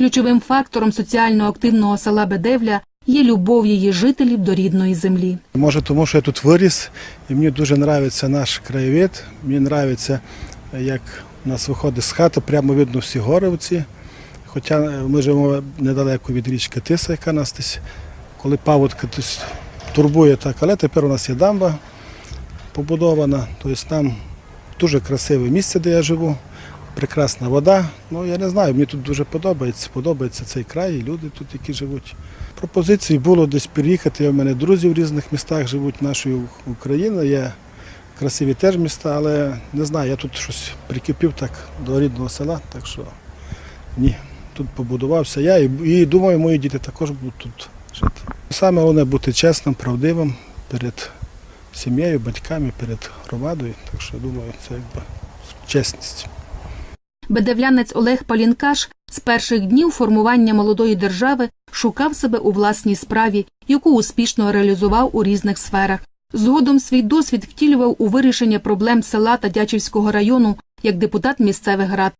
Ключовим фактором соціально активного села Бедевля є любов її жителів до рідної землі. Може, тому що я тут виріс, і мені дуже подобається наш краєвид. Мені подобається, як у нас виходить з хати, прямо видно всі гори оці. Хоча ми живемо недалеко від річки Тиса, яка нас десь, коли паводка десь турбує так, але тепер у нас є дамба побудована. Тобто там дуже красиве місце, де я живу, прекрасна вода. Ну я не знаю, мені тут дуже подобається. Подобається цей край і люди тут, які живуть. Пропозицій було десь переїхати. У мене друзі в різних містах живуть нашої України. Є красиві теж міста, але не знаю, я тут щось прикипів так до рідного села, так що ні, тут побудувався я і, і думаю, мої діти також будуть тут жити. Саме головне бути чесним, правдивим перед сім'єю, батьками, перед громадою. Так що думаю, це якби чесність. Бедевлянець Олег Палінкаш з перших днів формування молодої держави шукав себе у власній справі, яку успішно реалізував у різних сферах. Згодом свій досвід втілював у вирішення проблем села та Дячівського району як депутат місцевих рад.